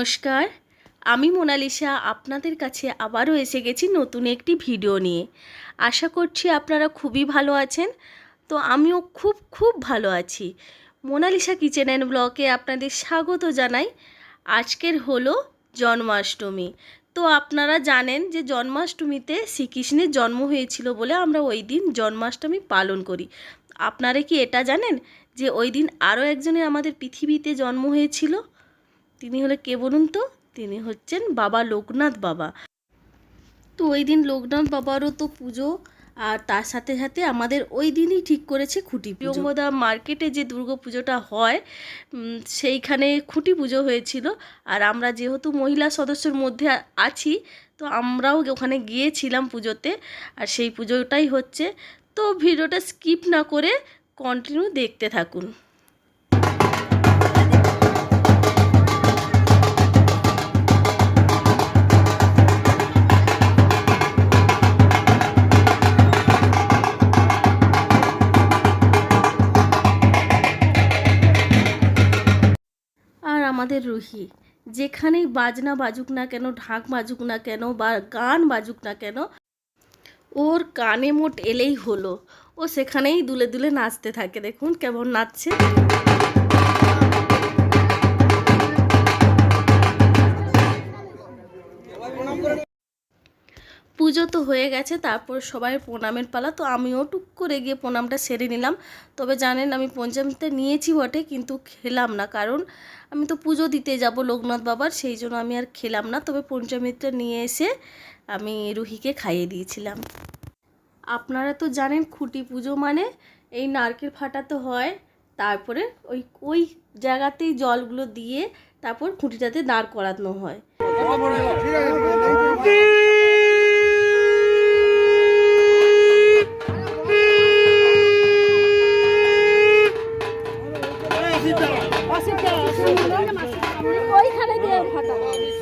নমস্কার। আমি মোনালিসা, আপনাদের কাছে আবারও এসে গেছি নতুন একটি ভিডিও নিয়ে। আশা করছি আপনারা খুবই ভালো আছেন। তো আমিও খুব খুব ভালো আছি। মোনালিসা কিচেন অ্যান্ড ব্লকে আপনাদের স্বাগত জানাই। আজকের হলো জন্মাষ্টমী। তো আপনারা জানেন যে জন্মাষ্টমীতে শ্রীকৃষ্ণের জন্ম হয়েছিল বলে আমরা ওই দিন জন্মাষ্টমী পালন করি। আপনারা কি এটা জানেন যে ওই দিন আরও একজনের আমাদের পৃথিবীতে জন্ম হয়েছিল? তিনি হলে কে বলুন তো? তিনি হচ্ছেন বাবা লোকনাথ বাবা। তো ওই দিন লোকনাথ বাবারও তো পুজো, আর তার সাথে সাথে আমাদের ওই দিনই ঠিক করেছে খুঁটি প্রিয়ঙ্গদা মার্কেটে যে দুর্গা পুজোটা হয় সেইখানে খুঁটি পুজো হয়েছিল। আর আমরা যেহেতু মহিলা সদস্যর মধ্যে আছি, তো আমরাও ওখানে গিয়েছিলাম পুজোতে, আর সেই পুজোটাই হচ্ছে। তো ভিডিওটা স্কিপ না করে কন্টিনিউ দেখতে থাকুন। আমাদের রুহি। যেখানেই বাজনা বাজুক না কেন, ঢাক বাজুক না কেন বা গান বাজুক না কেন, ওর কানে মোট এলেই হলো। ও সেখানেই দুলে দুলে নাচতে থাকে। দেখুন কেমন নাচছে। পুজো তো হয়ে গেছে, তারপর সবাই প্রণামের পালা, তো আমিও টুক করে গিয়ে প্রণামটা সেরে নিলাম। তবে জানেন আমি পঞ্চমীতে নিয়েছি বটে, কিন্তু খেলাম না, কারণ আমি তো পুজো দিতে যাব লোকনাথ বাবার, সেই জন্য আমি আর খেলাম না। তবে পঞ্চমীতে নিয়ে এসে আমি রুহিকে খাইয়ে দিয়েছিলাম। আপনারা তো জানেন খুঁটি পুজো মানে এই নারকেল ফাটাতে হয়, তারপরে ওই ওই জায়গাতেই জলগুলো দিয়ে তারপর খুঁটিটাতে দাঁড় করানো হয়।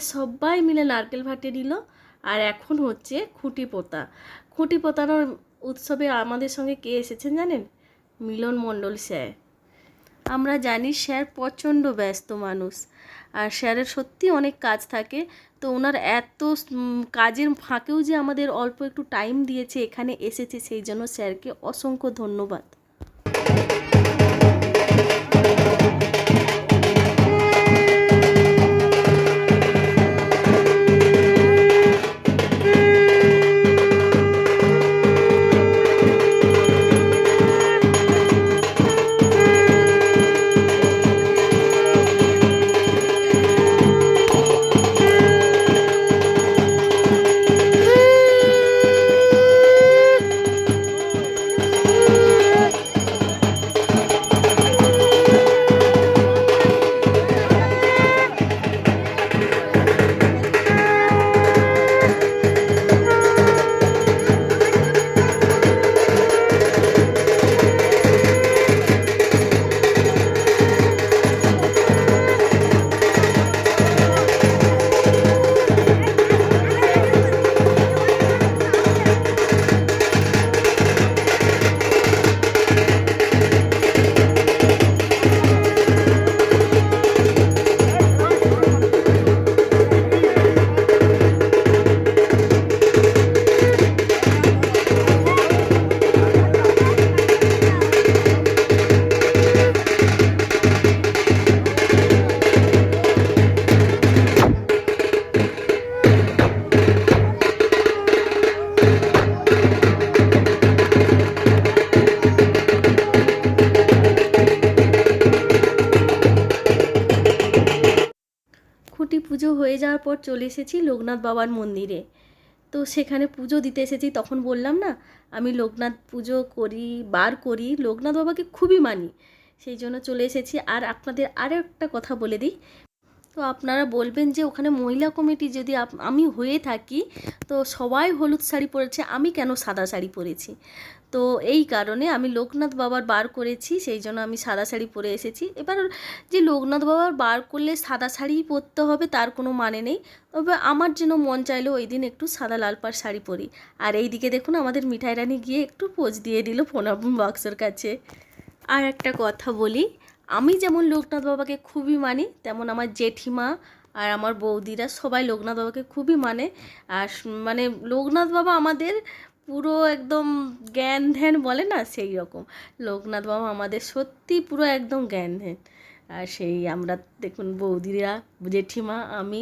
সবাই মিলে নারকেল ভাটে নিল আর এখন হচ্ছে খুঁটি পোতা। খুঁটি পোতানোর উৎসবে আমাদের সঙ্গে কে এসেছেন জানেন? মিলন মণ্ডল স্যার। আমরা জানি স্যার প্রচণ্ড ব্যস্ত মানুষ। আর স্যারের সত্যি অনেক কাজ থাকে। তো ওনার এত কাজের ফাঁকেও যে আমাদের অল্প একটু টাইম দিয়েছে, এখানে এসেছে, সেই জন্য স্যারকে অসংখ্য ধন্যবাদ। হয়ে যাওয়ার পর চলে এসেছি লোকনাথ বাবার মন্দিরে। তো সেখানে পুজো দিতে এসেছি, তখন বললাম না, আমি লোকনাথ পুজো করি, বার করি, লোকনাথ বাবাকে খুবই মানি। সেই জন্য চলে এসেছি। আর আপনাদের আরও একটা কথা বলে দিই তো আপনারা বলবেন যে ওখানে মহিলা কমিটি যদি আমি হয়ে থাকি, তো সবাই হলুদ শাড়ি পরেছে, আমি কেন সাদা শাড়ি পরেছি? তো এই কারণে আমি লোকনাথ বাবার বার করেছি, সেই জন্য আমি সাদা শাড়ি পরে এসেছি। এবার যে লোকনাথ বাবার বার করলে সাদা শাড়িই পরতে হবে, তার কোনো মানে নেই। তবে আমার যেন মন চাইলো ওই দিন একটু সাদা লাল পাড় শাড়ি পরি। আর এই দিকে দেখুন, আমাদের মিঠাই রানী গিয়ে একটু পোজ দিয়ে দিল প্রণাম বক্সের কাছে। আর একটা কথা বলি আমি যেমন লোকনাথ বাবাকে খুবই মানি, তেমন আমার জেঠিমা আর আমার বৌদিরা সবাই লোকনাথ বাবাকে খুবই মানে। আর মানে লোকনাথ বাবা আমাদের পুরো একদম জ্ঞান ধ্যান বলে না সেই রকম। লোকনাথ বাবা আমাদের সত্যি পুরো একদম জ্ঞান ধ্যান। আর সেই আমরা দেখুন বৌদিরা, জেঠিমা, আমি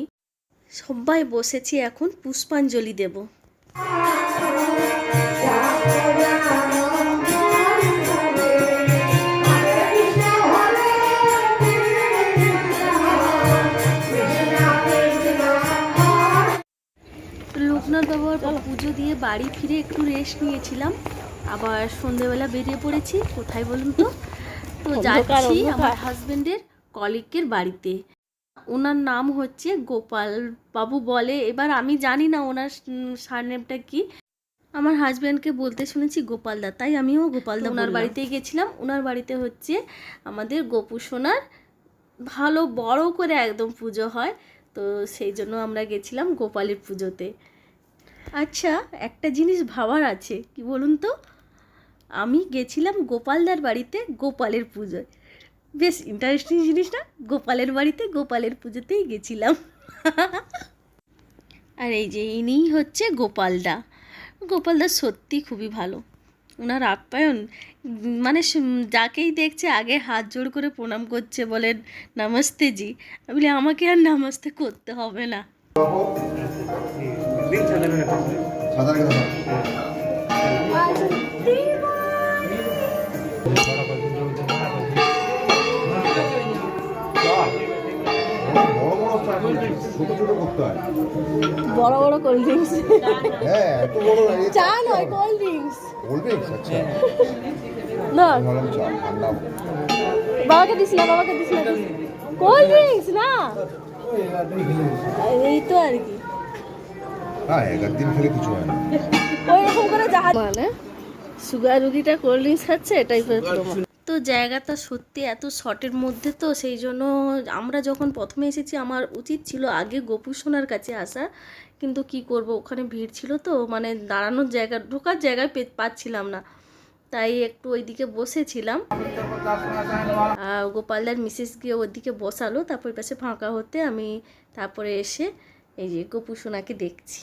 সবাই বসেছি এখন পুষ্পাঞ্জলি দেব। পুজো দিয়ে বাড়ি ফিরে একটু রেস্ট নিয়েছিলাম। আবার সন্ধেবেলা বেরিয়ে পড়েছি। কোথায় বলুন তো? তো যাচ্ছি আমার হাজবেন্ডের কলিকের বাড়িতে। ওনার নাম হচ্ছে গোপাল বাবু বলে। এবার আমি জানি না ওনার সারনেমটা কি। আমার হাজব্যান্ডকে বলতে শুনেছি গোপালদা তাই আমিও গোপালদা ওনার বাড়িতেই গেছিলাম। ওনার বাড়িতে হচ্ছে আমাদের গোপু সোনার ভালো বড় করে একদম পুজো হয়। তো সেই জন্য আমরা গেছিলাম গোপালের পুজোতে। আচ্ছা একটা জিনিস ভাবার আছে। কি বলুন তো? আমি গেছিলাম গোপালদার বাড়িতে গোপালের পুজোয়। বেশ ইন্টারেস্টিং জিনিস না? গোপালের বাড়িতে গোপালের পুজোতেই গেছিলাম। আর এই যে ইনিই হচ্ছে গোপালদা। গোপালদা সত্যি খুবই ভালো। ওনার আপ্যায়ন মানে যাকেই দেখছে আগে হাত জোড় করে প্রণাম করছে বলেন নমস্তে জি আমি বলি, আমাকে আর নমস্তে করতে হবে না। বড় বড় চাট ছোট ছোট করতে হয় বড় বড় কোল্ড ড্রিঙ্কস হ্যাঁ এত বড় চা নয় কোল্ড ড্রিঙ্কস কোল্ড ড্রিঙ্কস আচ্ছা। না। চা ঠান্ডা। বাবাকে দিছিলাম বাবাকে দিছিলাম কোল্ড ড্রিঙ্কস না। এই তো আর কি। হ্যাঁ এক দিন খেলে কিছু হয় না। ওই রকম করে জাহাজ মানে সুগার রুগীটা কোল্ড ড্রিঙ্কস খাচ্ছে এটাই তো জায়গাটা সত্যি এত শর্টের মধ্যে তো সেই জন্য আমরা যখন প্রথমে এসেছি আমার উচিত ছিল আগে গোপু সোনার কাছে আসা। কিন্তু কি করব ওখানে ভিড় ছিল তো মানে দাঁড়ানোর জায়গা ঢোকার জায়গায় পে- পাচ্ছিলাম না। তাই একটু ওইদিকে বসেছিলাম। আর গোপালদার মিসেস গিয়ে ওইদিকে বসালো তারপর পাশে ফাঁকা হতে আমি তারপরে এসে এই যে গোপু সোনাকে দেখছি।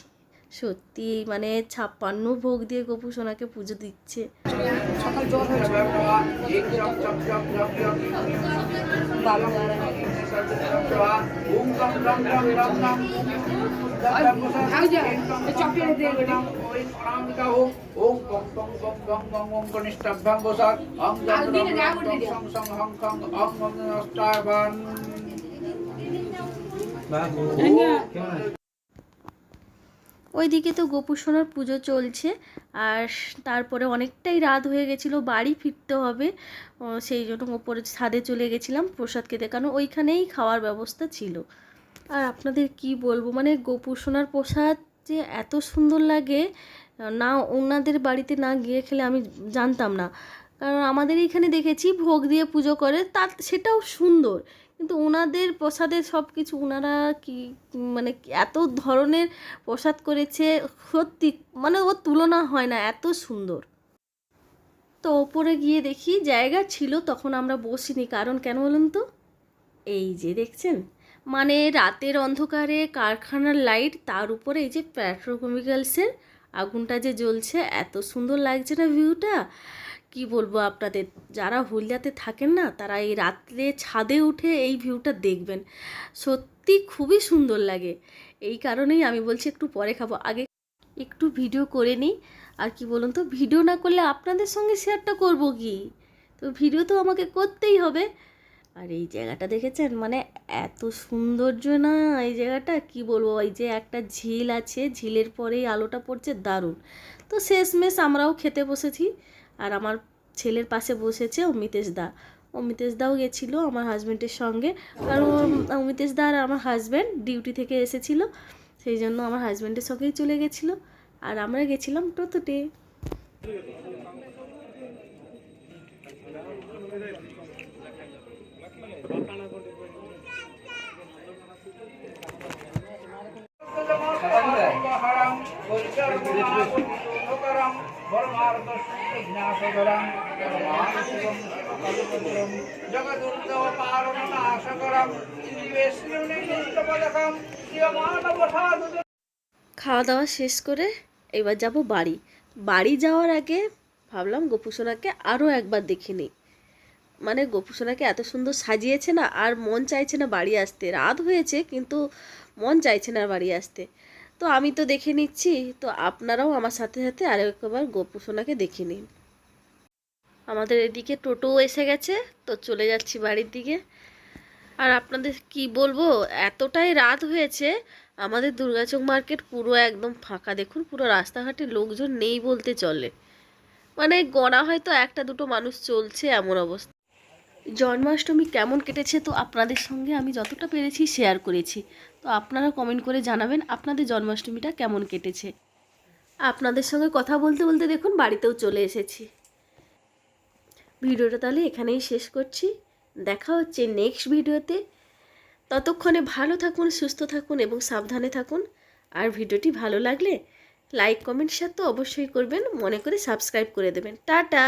সত্যি মানে ছাপ্পান্ন ভোগ দিয়ে গোপু সোনাকে পুজো দিচ্ছে ওইদিকে তো গোপু সোনার পুজো চলছে, আর তারপরে অনেকটাই রাত হয়ে গেছিল, বাড়ি ফিরতে হবে। সেই জন্য ওপরে ছাদে চলে গেছিলাম প্রসাদ খেতে কারণ ওইখানেই খাওয়ার ব্যবস্থা ছিল। আর আপনাদের কি বলব মানে গোপু সোনার প্রসাদ যে এত সুন্দর লাগে, না ওনাদের বাড়িতে না গিয়ে খেলে আমি জানতাম না। কারণ আমাদের এইখানে দেখেছি ভোগ দিয়ে পুজো করে তা সেটাও সুন্দর। কিন্তু ওনাদের প্রসাদে সব কিছু ওনারা কি মানে এত ধরনের প্রসাদ করেছে, সত্যি মানে ওর তুলনা হয় না, এত সুন্দর। তো ওপরে গিয়ে দেখি জায়গা ছিল, তখন আমরা বসিনি, কারণ কেন বলুন তো? এই যে দেখছেন মানে রাতের অন্ধকারে কারখানার লাইট, তার উপরে এই যে পেট্রোকেমিক্যালসের আগুনটা যে জ্বলছে, এত সুন্দর লাগছে না ভিউটা। কি বলব আপনাদের? যারা হলদিয়াতে থাকেন না, তারা এই রাত্রে ছাদে উঠে এই ভিউটা দেখবেন। সত্যি খুবই সুন্দর লাগে। এই কারণেই আমি বলছি একটু পরে খাব। আগে একটু ভিডিও করে নিই। আর কি বলুন তো ভিডিও না করলে আপনাদের সঙ্গে শেয়ারটা করব কি? তো ভিডিও তো আমাকে করতেই হবে। আর এই জায়গাটা দেখেছেন? মানে এত সৌন্দর্য না এই জায়গাটা? কি বলব, এই যে একটা ঝিল আছে, ঝিলের পরেই আলোটা পড়ছে দারুণ। তো শেষমেশ আমরাও খেতে বসেছি। আর আমার ছেলের পাশে বসেছে অমিতেশ দা। অমিতেশ দাও গেছিল আমার হাজব্যান্ডের সঙ্গে। কারণ অমিতেশ দা আর আমার হাজব্যান্ড ডিউটি থেকে এসেছিল, সেই জন্য আমার হাজব্যান্ডের সঙ্গেই চলে গেছিল। আর আমরা গেছিলাম টোটোতে। খাওয়া দাওয়া শেষ করে এবার যাব বাড়ি। বাড়ি যাওয়ার আগে ভাবলাম গোপুসোনাকে আরও একবার দেখে নিই। মানে গোপুসোনাকে এত সুন্দর সাজিয়েছে না, আর মন চাইছে না বাড়ি আসতে। রাত হয়েছে, কিন্তু মন চাইছে না বাড়ি আসতে। তো আমি তো দেখে নিচ্ছি, তো আপনারাও আমার সাথে সাথে আরও একবার গোপুসোনাকে দেখে নিন। আমাদের এদিকে টোটোও এসে গেছে, তো চলে যাচ্ছি বাড়ির দিকে। আর আপনাদের কি বলব, এতটাই রাত হয়েছে, আমাদের দুর্গাচক মার্কেট পুরো একদম ফাঁকা। দেখুন, পুরো রাস্তাঘাটে লোকজন নেই বলতে চলে। মানে গড়া হয়তো একটা দুটো মানুষ চলছে এমন অবস্থা। জন্মাষ্টমী কেমন কেটেছে তো আপনাদের সঙ্গে আমি যতটা পেরেছি শেয়ার করেছি। তো আপনারা কমেন্ট করে জানাবেন আপনাদের জন্মাষ্টমীটা কেমন কেটেছে। আপনাদের সঙ্গে কথা বলতে বলতে দেখুন বাড়িতেও চলে এসেছি। ভিডিওটা তাহলে এখানেই শেষ করছি। দেখা হচ্ছে নেক্সট ভিডিওতে। ততক্ষণে ভালো থাকুন, সুস্থ থাকুন এবং সাবধানে থাকুন। আর ভিডিওটি ভালো লাগলে লাইক কমেন্ট শেয়ার তো অবশ্যই করবেন। মনে করে সাবস্ক্রাইব করে দেবেন। টাটা!